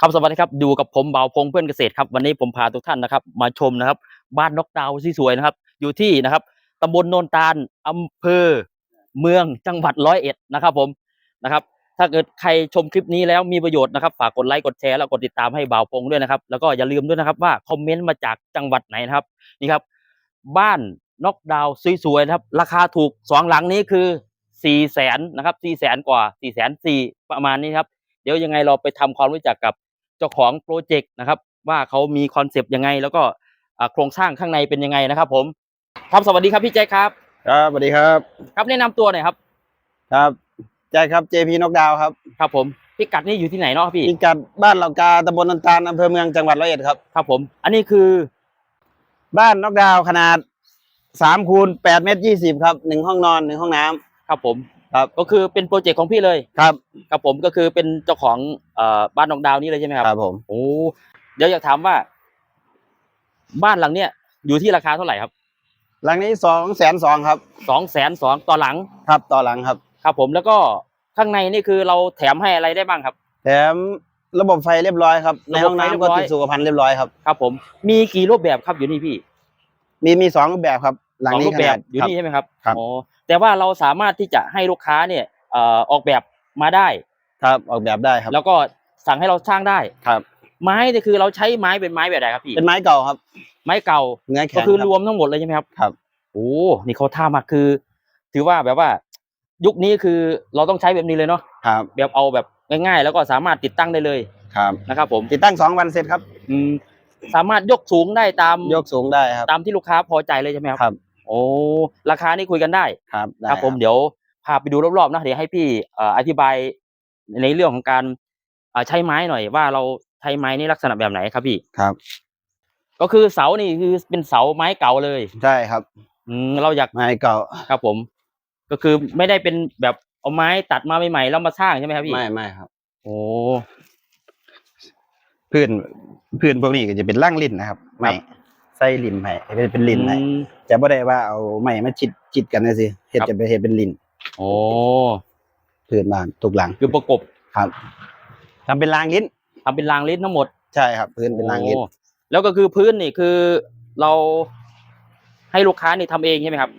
ครับสวัสดีครับอยู่กับผมเบาพงเพื่อนเกษตรครับวันนี้ผมพาทุกท่านนะครับ มาชมนะครับ บ้านนกดาวที่สวยนะครับ อยู่ที่นะครับตำบลโนนตาลอำเภอเมืองจังหวัดร้อยเอ็ดนะครับ ผมนะครับ ถ้าเกิดใครชมคลิปนี้แล้วมีประโยชน์นะครับ ฝากกดไลค์กดแชร์แล้วกดติดตามให้บ่าวพงด้วยนะครับ แล้วก็อย่าลืมด้วยนะครับว่าคอมเมนต์มาจากจังหวัดไหนนะครับนี่ครับ บ้านนกดาวสวยๆนะครับ ราคาถูกสองหลังนี้คือสี่แสนนะครับสี่แสนกว่าสี่แสนสี่ประมาณนี้ครับเดี๋ยวยังไงเราไปทำความรู้จักกับ เจ้าของโปรเจกต์นะครับ ว่าเขามีคอนเซปต์ยังไง แล้วก็อ่าโครงสร้างข้างในเป็นยังไงนะครับ ผมครับสวัสดีครับพี่แจ๊คครับครับสวัสดีครับ ครับแนะนำตัวหน่อยครับ ครับแจ็คครับ JP นกดาวครับครับผมพิกัดนี่อยู่ที่ไหนเนาะพี่พิกัดบ้านเหล่ากาตำบลนนตาลอำเภอเมืองจังหวัดร้อยเอ็ดครับครับผม อันนี้คือ บ้านนกดาวขนาดสามคูณแปดเมตรยี่สิบครับหนึ่งห้องนอนหนึ่งห้องน้ำครับผม ครับก็คือเป็นโปรเจกต์ของพี่เลยครับครับผมก็คือเป็นเจ้าของเอ่อบ้านนองดาวนี่เลยใช่ไหมครับครับผมโอ้เดี๋ยวอยากถามว่า บ้านหลังเนี้ยอยู่ที่ราคาเท่าไหร่ครับหลังนี้สองแสนสองครับสองแสนสองต่อหลังครับต่อหลังครับ ครับ ผมแล้วก็ข้างในนี่คือเราแถมให้อะไรได้บ้างครับ แถมระบบไฟเรียบร้อยครับในห้องระบบไฟเรียบน้ำก็ร้อยติดสุขภัณฑ์เรียบร้อยครับครับ ผมมีกี่รูปแบบครับอยู่นี่พี่ มีมีสองรูปแบบครับ หลังสองนี้รูปขแบนาบดอยู่ครับนี่ใช่ไหมครับครับอ๋อ แต่ว่าเราสามารถที่จะให้ลูกค้าเนี่ยเอ่อออกแบบมาได้ ครับออกแบบได้ครับแล้วก็สั่งให้เราสร้างได้ ครับไม้นี่คือเราใช้ไม้เป็นไม้แบบไหนครับพี่เป็นไม้เก่าครับ ไม้เก่าเนื้อก็แข็งคือครับรวมทั้งหมดเลยใช่ไหมครับครับโอ้นี่เขาท่ามากคือ ถือว่าแบบว่า ยุคนี้คือเราต้องใช้แบบนี้เลยเนาะครับแบบเอาแบบง่ายๆ แล้วก็สามารถติดตั้งได้เลยครับนะครับ ผมติดตั้งสองวันเสร็จครับ อืมสามารถยกสูงได้ตามยกสูงได้ครับ ตามที่ลูกค้าพอใจเลยใช่ไหมครับครับ โอ้ราคานี่คุยกันได้ครับได้ครับผมเดี๋ยวพาไปดูรอบๆนะเดี๋ยวให้พี่เอ่ออธิบายในเรื่องของการเอ่อใช้ไม้หน่อยว่าเราใช้ไม้นี่ลักษณะแบบไหนครับพี่ครับ ก็คือเสานี่คือเป็นเสาไม้เก่าเลยใช่ครับ อืมเราอยากไม้เก่าครับผม ก็คือไม่ได้เป็นแบบเอาไม้ตัดมาใหม่ๆแล้วมาสร้างใช่ไหมครับพี่ไม่ไม่ครับ โอ้พื้นพื้นพวกนี้ก็จะเป็นร่างลิ้นนะครับ ไม้ ใส่ลิ้นไม้เป็นเป็นลิ้นไม้อืมจะบ่ได้ว่าเอาไม้มาชิดชิดกันนะสิเฮ็ดครับจะไปเฮ็ดเป็นลิ้นโอ้พื้นบ้านทุกหลังคือประกบครับทำเป็นรางลิ้นทำเป็นรางลิ้นทั้งหมดใช่ครับ พื้นเป็นรางลิ้นโอ้แล้วก็คือพื้นนี่คือเราให้ลูกค้านี่ทำเองใช่ไหมครับ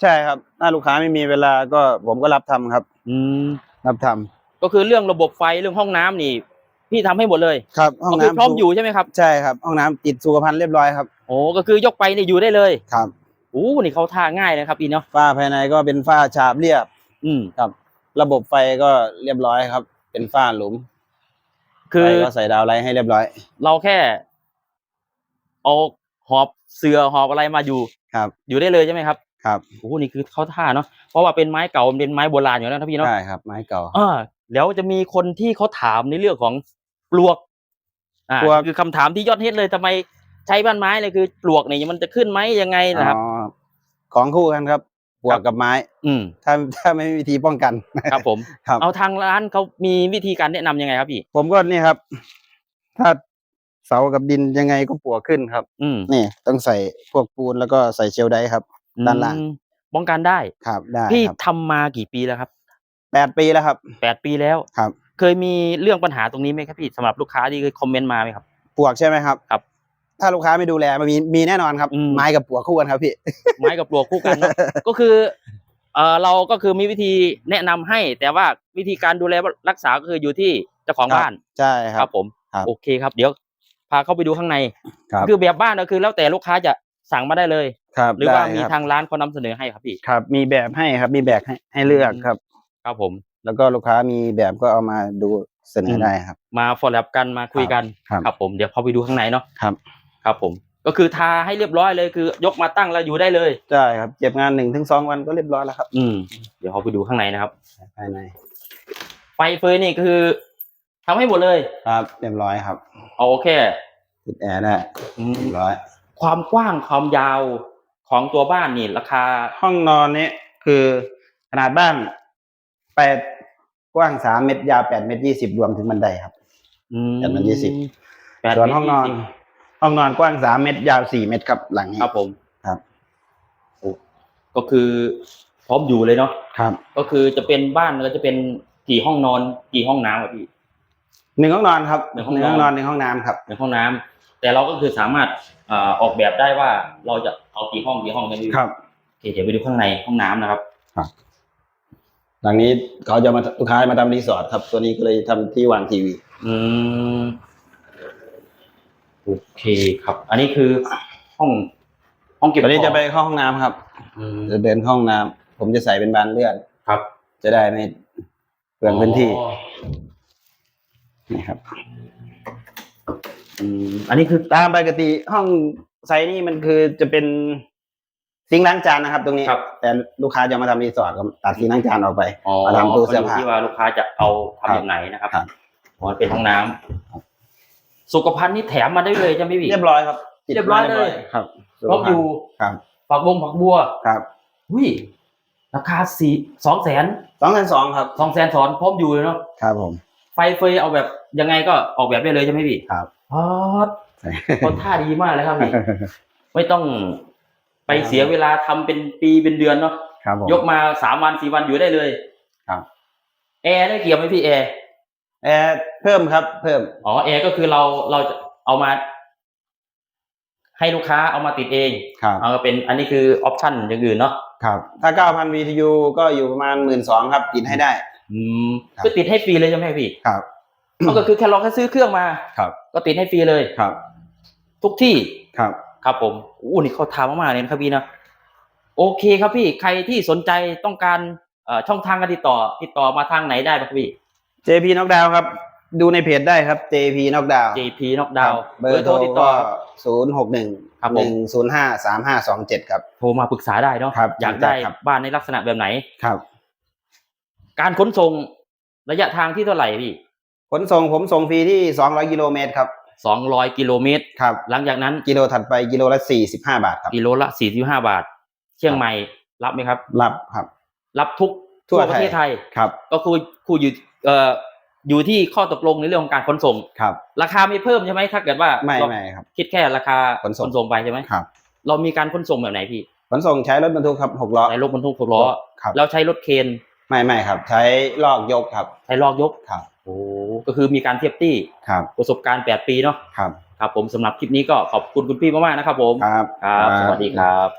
ใช่ครับถ้าลูกค้าไม่มีเวลาก็ผมก็รับทำครับ อืม รับทำก็คือเรื่องระบบไฟเรื่องห้องน้ำนี่ พี่ทำให้หมดเลยครับห้องก็คือน้ำพร้อมอยู่ใช่ไหมครับใช่ครับห้องน้ำติดสุขภัณฑ์เรียบร้อยครับโอ้ก็คือยกไปนี่อยู่ได้เลยครับโอ้นี่เขาท่าง่ายนะครับพี่เนาะฝ้าภายในก็เป็นฝ้าฉาบเรียบ อืมครับระบบไฟก็เรียบร้อยครับ เป็นฝ้าหลุมคือไฟก็ใส่ดาวไลท์ให้เรียบร้อยเราแค่เอาหอบเสือหอบอะไรมาอยู่ ครับอยู่ได้เลยใช่ไหมครับครับโอ้โหนี่คือเขาท่าเนาะเพราะว่าเป็นไม้เก่ามันเป็นไม้โบราณอยู่แล้วนะพี่เนาะใช่ครับไม้เก่า อ่าแล้วจะมีคนที่เขาถามในเรื่องของ ปลวก อ่าปลวก คือคำถามที่ยอดฮิตเลยทำไมใช้บ้านไม้เลยคือปลวกเนี่ยมันจะขึ้นไหมยังไงนะครับ อ๋อของคู่กันครับปลวครักบกับไม้ อืมถ้าถ้าไม่มีวิธีป้องกัน ครับผม ครับ เอาทางร้านเขามีวิธีการแนะนำยังไงครับพี่ ผมก็นี่ครับ ถ้าเสากับดินยังไงก็ปลวกขึ้นครับ อืมนี่ต้องใส่พวกปูนแล้วก็ใส่เชลไดครับ ด้านล่าง อืมป้องกันได้ ครับได้พี่ครับทำมากี่ปีแล้วครับ แปดปีแล้วครับ แปดปีแล้ว ครับ เคยมีเรื่องปัญหาตรงนี้ไหมครับพี่สำหรับลูกค้าที่เคยคอมเมนต์มาไหมครับปลวกใช่ไหมครับครับ ถ้าลูกค้าไม่ดูแลมันมีมีแน่นอนครับ อืม ไม้กับปลวกคู่กันครับพี่ ไม้กับปลวกคู่กันเนอะ ก็คือเออเราก็คือมีวิธีแนะนำให้ แต่ว่าวิธีการดูแลรักษาก็คืออยู่ที่เจ้าของครับ บ้านใช่คครัรับ บผมครับโอเคครับ เดี๋ยวพาเข้าไปดูข้างใน ครับ คือแบบบ้านก็คือแล้วแต่ลูกค้าจะสั่งมาได้เลย ครับหรือว่าได้มีครับทางร้านเขานำเสนอให้ครับพี่ ครับ มีแบบให้ครับ มีแบบให้ให้เลือกอืมครับ ครับผม แล้วก็ลูกค้ามีแบบก็เอามาดูเสนอได้ครับ มาฟอลลับกันมาคุยกันครับครับผมเดี๋ยวเข้าไปดูข้างในเนาะครับ ครับผม ก็คือทาให้เรียบร้อยเลยคือยกมาตั้งแล้วอยู่ได้เลยใช่ครับเก็บงานหนึ่งถึงสองวันก็เรียบร้อยแล้วครับ อืมเดี๋ยวเขาไปดูข้างในนะครับภายในไฟเฟยนี่คือทำให้หมดเลยครับ เรียบร้อยครับเอาแค่ติดแอร์ได้อืมเรียบร้อย ความกว้างความยาวของตัวบ้านนี่ราคา ห้องนอนนี้คือขนาดบ้านแปด กว้างสามเมตรยาวแปดเมตรยี่สิบรวมถึงบันไดครับอืมแปดเมตรยี่สิบแปดส่วนเมตรห้องนอนยี่สิบห้องนอนกว้างสามเมตรยาวสี่เมตรครับหลังนี้ครับผมครับโอ้ก็คือพร้อมอยู่เลยเนาะครับ ก็คือจะเป็นบ้านก็จะเป็นกี่ห้องนอน กี่ห้องน้ำอะพี่หนึ่งห้องนอนครับหนึ่งห้องนอนนอนหนึ่งห้องน้ำครับในห้องน้ำแต่เราก็คือสามารถเอ่อออกแบบได้ว่าเราจะเอากี่ห้องกี่ห้องใช่ไหมพี่ครับโอเคเดี๋ยวไปดูข้างในห้องน้ำนะครับ หลังนี้เขาจะมาลูกค้ามาทำรีสอร์ทครับ ตัวนี้ก็เลยทำที่วางทีวี อืมโอเคครับ อันนี้คือห้อง ห้องเก็บตัวนี้ของจะไปเข้าห้องน้ำครับ อืมจะเดินเข้าห้องน้ำผมจะใส่เป็นบานเลื่อน ครับจะได้ไม่เปลืองพื้นที่อ๋อนี่ครับ อืมอันนี้คือตามปกติห้องไซส์นี่มันคือจะเป็น ซิงค์ล้างจานนะครับ ตรงนี้ครับ แต่ลูกค้าจะมาทำรีสอร์ทก็ตัดซิงค์ล้างจานออกไปอ๋อมาทำตู้เสื้อผ้าก็ยู่ที่ว่าลูกค้าจะเอาครัทำบแบบไหนนะครับครับ อ๋อมันเป็นห้องน้ำสุขภัณฑ์นี่แถมมาได้เลยใช่ไหมพี่ เรียบร้อยครับติดเรียบร้อยเลย ครับครบอยู่ครับฝักบงฝักบัวครับอุ้ยราคาสี่สองแสนสองพันสองครับสองแสนสอนพร้อมอยู่เลยเนาะครับผม ไฟเฟยเอาแบบยังไงก็ออกแบบได้เลยใช่ไหมพี่ครับฮอตคนท่าดีมากเลยครับพี่ ไม่ต้อง ไปเสียเวลาทำเป็นปีเป็นเดือนเนาะครับผมยกมาสามวันสี่วันอยู่ได้เลย ครับ แอร์ได้เกี่ยวไหมพี่แอร์แอร์เพิ่มครับ เพิ่มอ๋อแอร์ก็คือเราเราจะเอามา ให้ลูกค้าเอามาติดเองครับเอามาเป็นอันนี้คือออปชั่นอย่างอื่นเนาะครับถ้าเก้าพัน VTU ก็อยู่ประมาณหมื่นสองครับ ติดให้ได้ อืมครับก็ติดให้ฟรีเลยใช่ไหมพี่ครับก็คือแค่ลองแค่ซื้อเครื่องมา ครับ ก็ติดให้ฟรีเลยครับ ทุกที่ครับ ครับผมอู้นี่เขาทำมากๆเลยนะครับพี่นะโอเคครับพี่ใครที่สนใจต้องการเอ่อช่องทางการติดต่อ ติดต่อมาทางไหนได้บ้างครับพี่ JP Knockdown ครับ ดูในเพจได้ครับ JP Knockdown JP Knockdown เบอร์โทรติดก็ต่อศูนย์หกหนึ่งครับหผมนึ่งศูนย์ห้าสามห้าสองเจ็ดครับ โทรมาปรึกษาได้เนาะครับอยากได้ครับบ้านในลักษณะแบบไหนครับ การขนส่งระยะทางที่เท่าไหร่พี่ ขนส่งผมส่งฟรีที่สองร้อยกิโลเมตรครับ สองร้อยกิโลเมตร ครับ หลังจากนั้นกิโลถัดไปกิโลละสี่สิบห้าบาทครับ กิโลละสี่สิบห้าบาท เชียงใหม่รับไหมครับ รับครับ รับทุกทั่วประเทศไทย ครับ ก็คือคู่อยู่เอ่ออยู่ที่ข้อตกลงในเรื่องของการขนส่ง ครับ ราคาไม่เพิ่มใช่ไหมถ้าเกิดว่าไม่เราไม่ครับ คิดแค่ราคาขนส่งส่งไปใช่ไหมครับ เรามีการขนส่งแบบไหนพี่ ขนส่งใช้รถบรรทุกครับหกล้อ ใช้รถบรรทุกหกล้อ ครับ แล้วใช้รถเคน ไม่ไม่ครับ ใช้ลอกยกครับ ใช้ลอกยก ครับ โอ้ ก็คือมีการเทียบตี้ครับประสบการณ์แปดปีเนาะครับครับผมสำหรับคลิปนี้ก็ขอบคุณคุณพี่มากๆนะครับผมครับ ครับ สวัสดีครับ